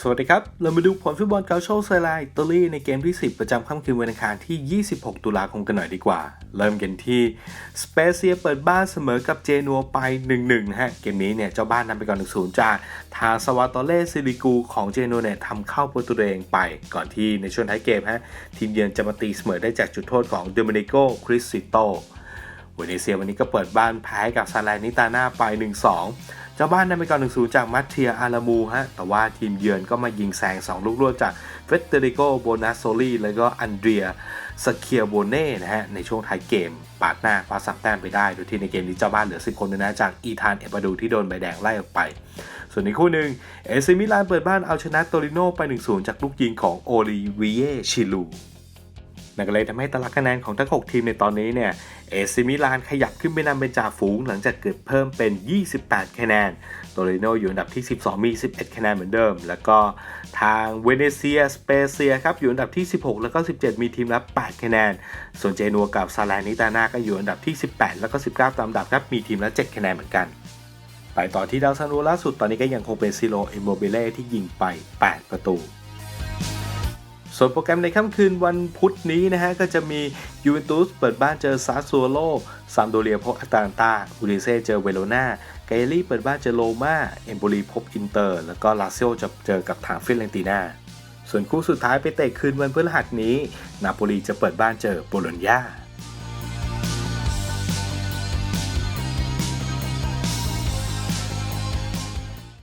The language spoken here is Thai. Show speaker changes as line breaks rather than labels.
สวัสดีครับ เรามาดูผลฟุตบอลเกาโชไซไลอิตาลีในเกมที่ 10 ประจำค่ำคืนวันอังคารที่ 26 ตุลาคมกันหน่อยดีกว่า เริ่มกันที่สเปเซียเปิดบ้านเสมอกับเจนัวไป 1-1 นะฮะ เกมนี้เนี่ย เจ้าบ้านนำไปก่อน 1-0 จากทางสวาโตเล่ซิลิกูของเจนัวเนี่ยทำเข้าประตูตัวเองไป ก่อนที่ในช่วงท้ายเกมฮะ ทีมเยือนจะมาตีเสมอได้จากจุดโทษของเดมินิโกคริสซิโตเวเนเซียวันนี้ก็เปิดบ้านแพ้กับซาแลนิตาน่าไป 1-2 เจ้าบ้านนำไปก่อน 1-0 จากมัตเทียอารามูฮะ แต่ว่าทีมเยือนก็มายิงแซง 2 ลูกรวดจากเฟเดริโกโบนาโซลีแล้วก็อันเดรียสเคียโบเน่นะฮะ ในช่วงท้ายเกม ปาดหน้าคว้าสามแต้มไปได้ โดยที่ในเกมนี้เจ้าบ้านเหลือ 10 คนนะจากอีธานเอปาดูที่โดนใบแดงไล่ออกไป ส่วนในคู่หนึ่งเอซิมิลานเปิดบ้านเอาชนะโตริโนไป 1-0 จากลูกยิงของโอลิเวียชิลู นั่นก็เลยทำให้ตารางคะแนนของทั้ง 6 ทีมในตอนนี้เนี่ยเอซิมิลานขยับขึ้นไปนำเป็นจ่าฝูงหลังจากเกิดเพิ่มเป็น 28 คะแนนโตริโนอยู่อันดับที่ 12 มี 11 คะแนนเหมือนเดิม แล้วก็ทางเวเนเซีย สเปเซียครับอยู่อันดับที่ 16 แล้วก็ 17 มีทีมละ 8 คะแนน ส่วนเจนัวกับซาลนิตานาก็อยู่อันดับที่ 18 แล้วก็ 19 ตามดับครับมีทีมละ 7 คะแนนเหมือนกันไปต่อที่ดาวซันโวล่าสุดตอนนี้ก็ยังคงเป็นซิโลเอโมเบเล่ที่ยิงไป 8 ประตู ส่วนโปรแกรมในค่ำคืนวันพุธนี้นะฮะ ก็จะมียูเวนตุสเปิดบ้านเจอซาซัวโลซามโดเรียพบอัตาลันตาอูริเซ่เจอเวโรนาไกเอรี่เปิดบ้านเจอโรมาเอมโบลีพบอินเตอร์ แล้วก็ลาซิโอจะเจอกับทางฟิเรนติน่าส่วนคู่สุดท้ายไปเตะคืนวันพฤหัสนี้ นาโปลีจะเปิดบ้านเจอโบโลญญา